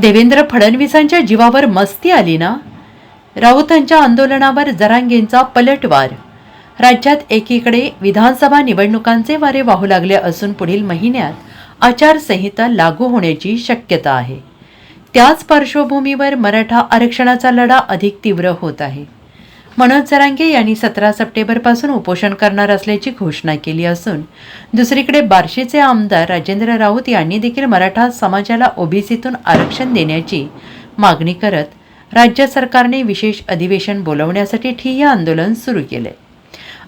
देवेंद्र फडणवीसांच्या जीवावर मस्ती आली ना? राऊतांच्या आंदोलनावर जरांगेंचा पलटवार. राज्यात एकीकडे विधानसभा निवडणुकांचे वारे वाहू लागले असून पुढील महिन्यात आचारसंहिता लागू होण्याची शक्यता आहे. त्याच पार्श्वभूमीवर मराठा आरक्षणाचा लढा अधिक तीव्र होत आहे. मनोज जरांगे यांनी सतरा सप्टेंबरपासून उपोषण करणार असल्याची घोषणा केली असून दुसरीकडे बार्शीचे आमदार राजेंद्र राऊत यांनी देखील मराठा समाजाला ओबीसीतून आरक्षण देण्याची मागणी करत राज्य सरकारने विशेष अधिवेशन बोलवण्यासाठी ठिय्या आंदोलन सुरू केले.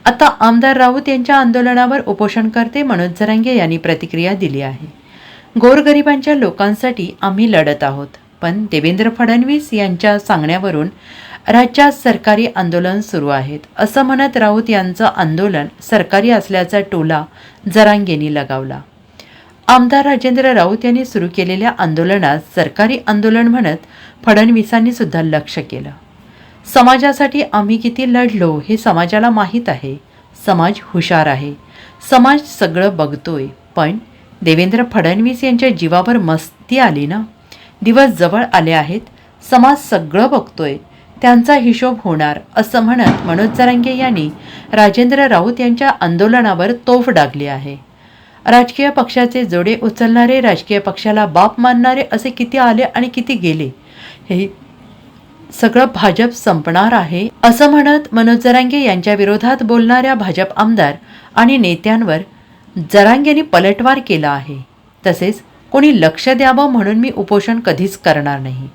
आता आमदार राऊत यांच्या आंदोलनावर उपोषणकर्ते मनोज जरांगे यांनी प्रतिक्रिया दिली आहे. गोरगरिबांच्या लोकांसाठी आम्ही लढत आहोत पण देवेंद्र फडणवीस यांच्या सांगण्यावरून राज्यात सरकारी आंदोलन सुरू आहेत. असं म्हणत राऊत यांचं आंदोलन सरकारी असल्याचा टोला जरांगेंनी लगावला. आमदार राजेंद्र राऊत यांनी सुरू केलेल्या आंदोलनात सरकारी आंदोलन म्हणत फडणवीसांनी सुद्धा लक्ष केलं. समाजासाठी आम्ही किती लढलो हे समाजाला माहीत आहे. समाज हुशार आहे. समाज सगळं बघतोय. पण देवेंद्र फडणवीस यांच्या जीवावर मस्ती आली ना? दिवस जवळ आले आहेत. समाज सगळं बघतोय. त्यांचा हिशोब होणार असं म्हणत मनोज जरांगे यांनी राजेंद्र राऊत यांच्या आंदोलनावर तोफ डागली आहे. राजकीय पक्षाचे जोडे उचलणारे राजकीय पक्षाला बाप मानणारे असे किती आले आणि किती गेले हे सगळं भाजप संपणार आहे असं म्हणत मनोज जरांगे यांच्या विरोधात बोलणाऱ्या भाजप आमदार आणि नेत्यांवर जरांगेंनी पलटवार केला आहे. तसेच कोणी लक्ष द्यावं म्हणून मी उपोषण कधीच करणार नाही.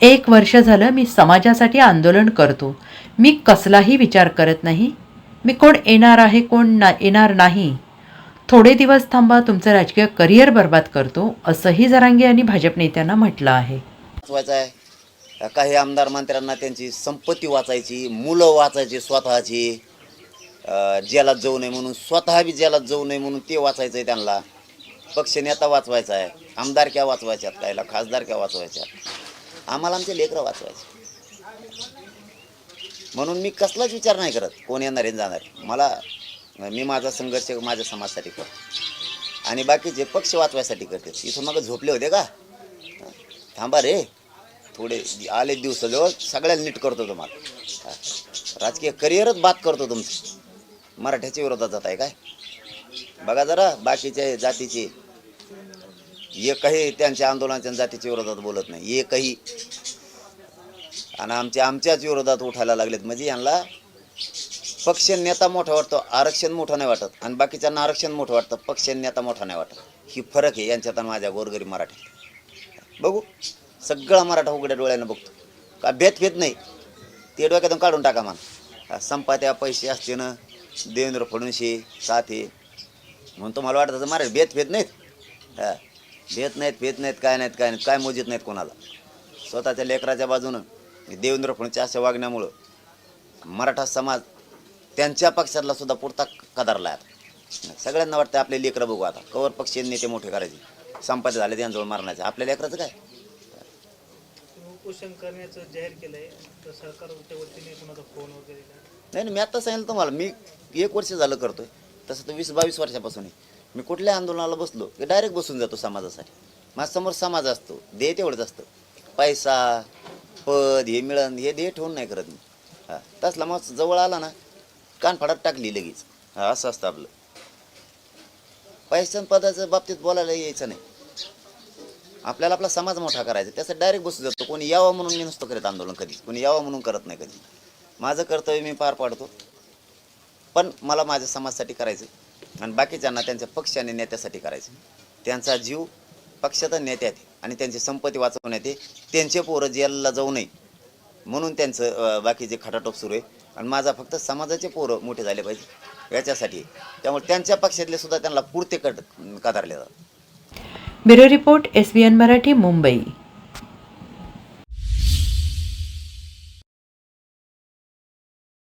एक वर्ष झालं मी समाजासाठी आंदोलन करतो. मी कसलाही विचार करत नाही. मी कोण येणार आहे कोण ना येणार नाही. थोडे दिवस थांबा तुमचं राजकीय करिअर बर्बाद करतो असंही जरांगे यांनी भाजप नेत्यांना म्हटलं आहे. वाचवायचं आहे. काही आमदार मंत्र्यांना त्यांची संपत्ती वाचायची मुलं वाचायची स्वतःची. जेलात जाऊ नये म्हणून स्वतः बी जेलात जाऊ नये म्हणून ते वाचायचं आहे त्यांना पक्षनेता वाचवायचा आहे. आमदार क्या वाचवायच्यात? कायला? खासदार क्या वाचवायच्यात? आम्हाला आमचे लेकरं वाचवायचे. म्हणून मी कसलाच विचार नाही करत कोण येणार आहे जाणार. आहे. मला मी माझा संघर्ष माझ्या समाजासाठी करतो. आणि बाकीचे पक्ष वाचवायसाठी करते इथून मग झोपले होते का? थांबा रे. थोडे आले दिवस जवळ सगळ्याला नीट करतो तुम्हाला राजकीय करिअरच बात करतो तुमचं. मराठ्याच्या विरोधात जात आहे काय? बघा जरा बाकीच्या जातीची एकही त्यांच्या आंदोलनाच्या जातीच्या विरोधात बोलत नाही. एकही. आणि आमच्या आमच्याच विरोधात उठायला लागलेत. म्हणजे यांना पक्ष नेता मोठा वाटतो आरक्षण मोठं नाही वाटत. आणि बाकीच्यांना आरक्षण मोठं वाटतं पक्ष नेता मोठा नाही वाटत. ही फरक आहे यांच्यात आणि माझ्या गोरगरीब मराठी बघू. सगळा मराठा उघड्या डोळ्यानं बघतो. का भेदभेद नाही. ते डोक्यातून काढून टाका मान संपात्या पैसे असते ना देवेंद्र फडणवीस साथे म्हणून तुम्हाला वाटतं तर मराठी भेद नाहीत. हा. भेद नाहीत भेद नाहीत काय नाहीत काय नाहीत काय मोजित नाहीत कोणाला. स्वतःच्या लेकराच्या बाजूनं देवेंद्र फडणवीसच्या अशा वागण्यामुळं मराठा समाज त्यांच्या पक्षातला सुद्धा पुरता कदारला आहे आता. सगळ्यांना वाटतं आपले लेकरं बघू आता. कवर पक्ष नेते मोठे करायचे. संपादे झाले त्यांजवळ मारण्याचे. आपल्या लेकराचं काय? उपोषण करण्याचं जाहीर केलंय. तर सरकारच्या वतीने कुणाचा फोन वगैरे काय नाही नाही, मी आता सांगितलं तुम्हाला. मी एक वर्ष झालं करतोय. तसं तर वीस बावीस वर्षापासून आहे. मी कुठल्या आंदोलनाला बसलो की डायरेक्ट बसून जातो समाजासाठी. माझ्यासमोर समाज असतो ध्येय तेवढंच असतं. पैसा पद हे मिळन हे ध्येय ठेवून नाही करत मी. हां तसला मग जवळ आला ना कानफाडात टाकली लगेच. हां असं असतं आपलं. पैसा पदाच्या बाबतीत बोलायला यायचं नाही. आपल्याला आपला समाज मोठा करायचा त्यासाठी डायरेक्ट बसू जातो. कोणी यावं म्हणून मी नसतो करत आंदोलन कधी. कोणी यावं म्हणून करत नाही कधी. माझं कर्तव्य मी पार पाडतो. पण मला माझ्या समाजासाठी करायचं आणि बाकीच्यांना त्यांच्या पक्ष आणि नेत्यासाठी करायचं. त्यांचा जीव पक्षाचा नेत्यात आहे. आणि त्यांची संपत्ती वाचवण्यात येते. त्यांचे पोरं जेलला जाऊ नये. म्हणून त्यांचं बाकीचे खटाटोप सुरू आहे. आणि माझा फक्त समाजाचे पोरं मोठे झाले पाहिजे. याच्यासाठी. आहे. त्यामुळे त्यांच्या पक्षातले सुद्धा त्यांना पुरते कट कदारले जातात. Bureau report S B N Marathi Mumbai.